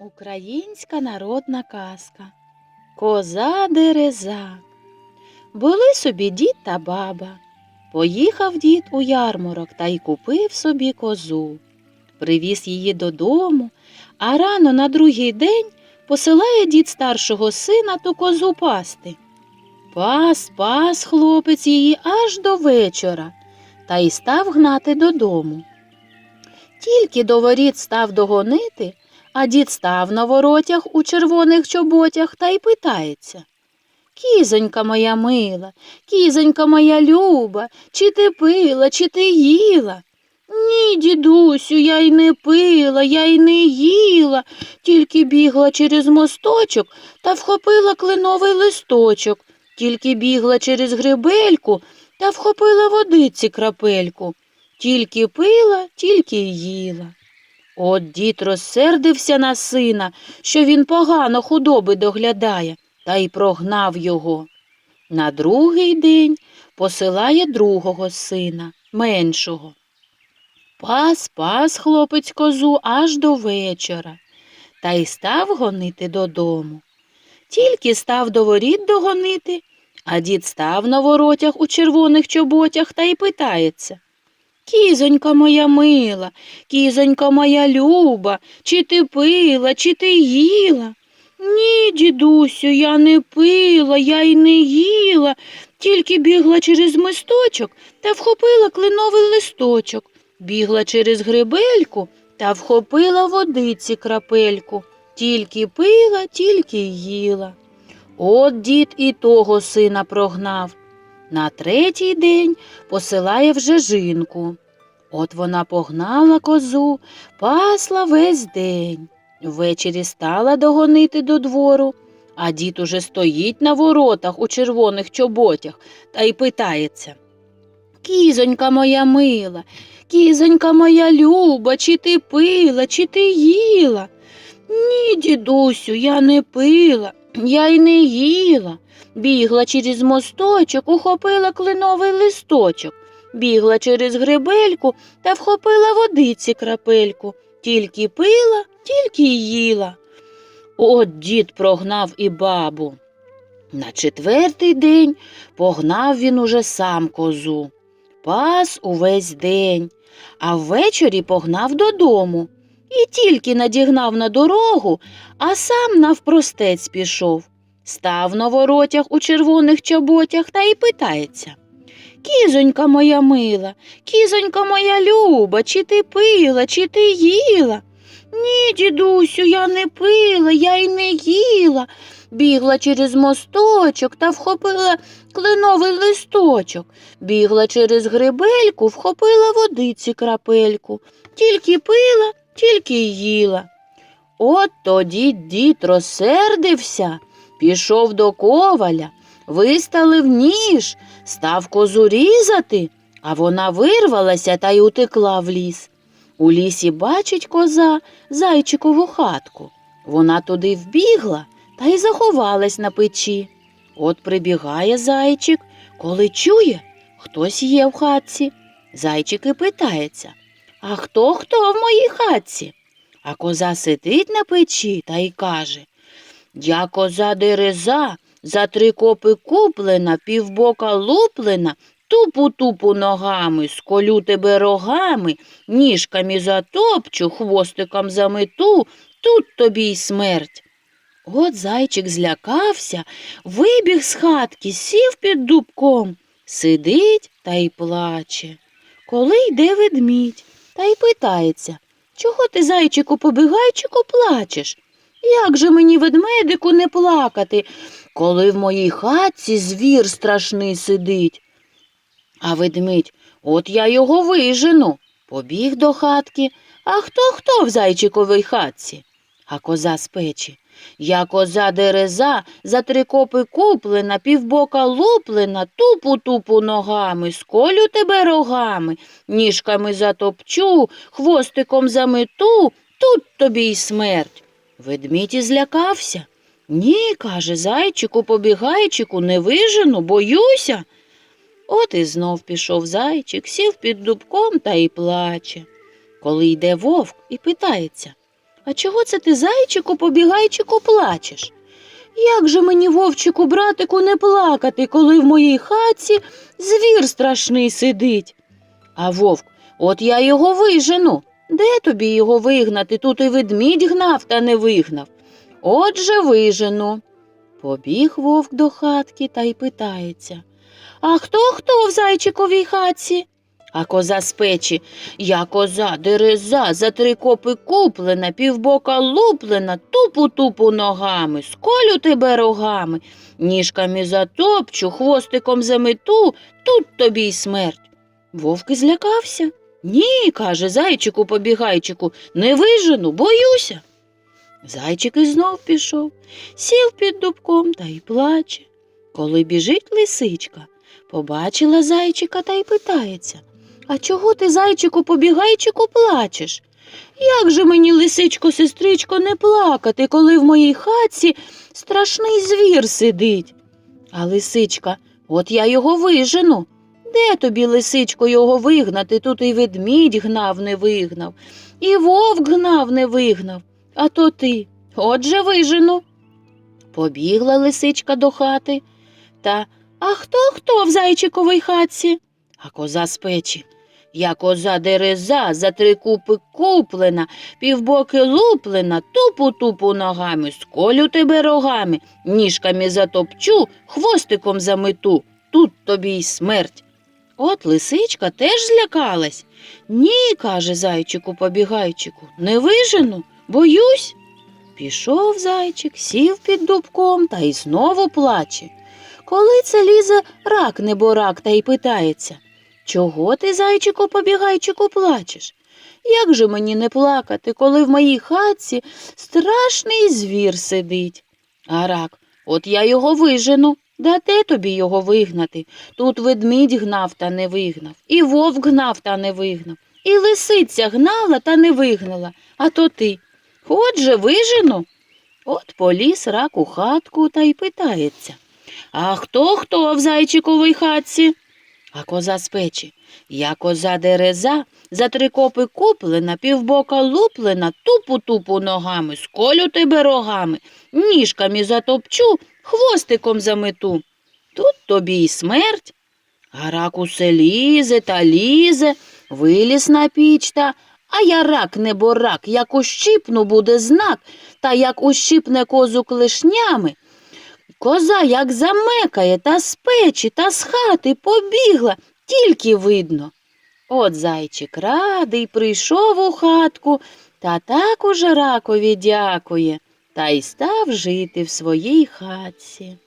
Українська народна казка Коза дереза. Були собі дід та баба. Поїхав дід у ярмарок та й купив собі козу. Привіз її додому, а рано на другий день посилає дід старшого сина ту козу пасти. Пас, пас хлопець її аж до вечора та й став гнати додому. Тільки до воріт став догонити, а дід став на воротях у червоних чоботях та й питається. Кізонька моя мила, кізонька моя люба, чи ти пила, чи ти їла? Ні, дідусю, я й не пила, я й не їла, тільки бігла через мосточок та вхопила кленовий листочок, тільки бігла через грибельку та вхопила водиці крапельку, тільки пила, тільки їла. От дід розсердився на сина, що він погано худоби доглядає, та й прогнав його. На другий день посилає другого сина, меншого. Пас, пас хлопець козу аж до вечора, та й став гонити додому. Тільки став до воріт догонити, а дід став на воротях у червоних чоботях та й питається. Кізонька моя мила, кізонька моя люба, чи ти пила, чи ти їла? Ні, дідусю, я не пила, я й не їла, тільки бігла через мисточок та вхопила кленовий листочок, бігла через грибельку та вхопила водиці крапельку, тільки пила, тільки їла. От дід і того сина прогнав. На третій день посилає вже жінку. От вона погнала козу, пасла весь день. Ввечері стала догонити до двору, а дід уже стоїть на воротах у червоних чоботях та й питається. Кізонька моя мила, кізонька моя люба, чи ти пила, чи ти їла? Ні, дідусю, я не пила, я й не їла. Бігла через мосточок, ухопила кленовий листочок, бігла через грибельку та вхопила водиці крапельку, тільки пила, тільки їла. От дід прогнав і бабу. На четвертий день погнав він уже сам козу. Пас увесь день, а ввечері погнав додому. І тільки надігнав на дорогу, а сам навпростець пішов. Став на воротях у червоних чоботях та й питається. Кізонька моя мила, кізонька моя люба, чи ти пила, чи ти їла? Ні, дідусю, я не пила, я й не їла. Бігла через мосточок та вхопила кленовий листочок, бігла через грибельку, вхопила водиці крапельку, тільки пила, тільки й їла. От тоді дід розсердився, пішов до коваля, виставив ніж, став козу різати, а вона вирвалася та й утекла в ліс. У лісі бачить коза зайчикову хатку. Вона туди вбігла та й заховалась на печі. От прибігає зайчик, коли чує, хтось є в хатці. Зайчик і питається А хто хто в моїй хатці? А коза сидить на печі та й каже Я коза дереза, за три копи куплена, півбока луплена, тупу-тупу ногами, сколю тебе рогами, ніжками затопчу, хвостиком замету, тут тобі й смерть. От зайчик злякався, вибіг з хатки, сів під дубком, сидить та й плаче. Коли йде ведмідь та й питається Чого ти, зайчику, побігайчику, плачеш? Як же мені, ведмедику, не плакати, коли в моїй хатці звір страшний сидить? А ведмідь, от я його вижену. Побіг до хатки. А хто хто в зайчиковій хатці? А коза з печі. Я коза дереза, за три копи куплена, півбока луплена, тупу-тупу ногами, сколю тебе рогами, ніжками затопчу, хвостиком замету, тут тобі й смерть. Ведмідь і злякався. Ні, каже, зайчику, побігайчику, не вижену, боюся. От і знов пішов зайчик, сів під дубком та й плаче. Коли йде вовк і питається А чого це ти, зайчику, побігайчику, плачеш? Як же мені, вовчику, братику, не плакати, коли в моїй хатці звір страшний сидить? А вовк, от я його вижену. Де тобі його вигнати? Тут і ведмідь гнав та не вигнав. Отже, вижену. Побіг вовк до хатки та й питається. А хто хто в зайчиковій хатці? А коза з печі. Я коза, дереза, за три копи куплена, півбока луплена, тупу-тупу ногами, сколю тебе рогами, ніжками затопчу, хвостиком замету, тут тобі й смерть. Вовк і злякався. Ні, каже зайчику побігайчику, не вижену, боюся. Зайчик і знов пішов, сів під дубком та й плаче. Коли біжить лисичка, побачила зайчика та й питається А чого ти, зайчику, побігайчику, плачеш? Як же мені, лисичко, сестричко, не плакати, коли в моїй хатці страшний звір сидить? А лисичка, от я його вижену. Де тобі, лисичко, його вигнати? Тут і ведмідь гнав, не вигнав, і вовк гнав, не вигнав. А то ти. Отже вижену. Побігла лисичка до хати. Та а хто хто в зайчиковій хатці? А коза з печі. Я коза дереза, за три купи куплена, півбоки луплена, тупу-тупу ногами, сколю тебе рогами, ніжками затопчу, хвостиком замету, тут тобі й смерть. От лисичка теж злякалась. Ні, каже зайчику побігайчику, не вижену, боюсь. Пішов зайчик, сів під дубком та й знову плаче. Коли це лізе рак неборак та й питається Чого ти, зайчику побігайчику, плачеш? Як же мені не плакати, коли в моїй хатці страшний звір сидить? А рак, от я його вижену. Дате тобі його вигнати. Тут ведмідь гнав та не вигнав, і вовк гнав та не вигнав, і лисиця гнала та не вигнала, а то ти. Отже, вижену. От поліз рак у хатку та й питається. А хто хто в зайчиковій хатці? А коза з печі. Я коза дереза, за три копи куплена, півбока луплена, тупу-тупу ногами, сколю тебе рогами, ніжками затопчу, хвостиком замету. Тут тобі й смерть. А рак усе лізе та лізе, виліз на піч та, а я рак не борак, як ущипну буде знак, та як ущипне козу клешнями. Коза як замекає та з печі та з хати побігла, тільки видно. От зайчик радий прийшов у хатку та так уже ракові дякує, та й став жити в своїй хатці.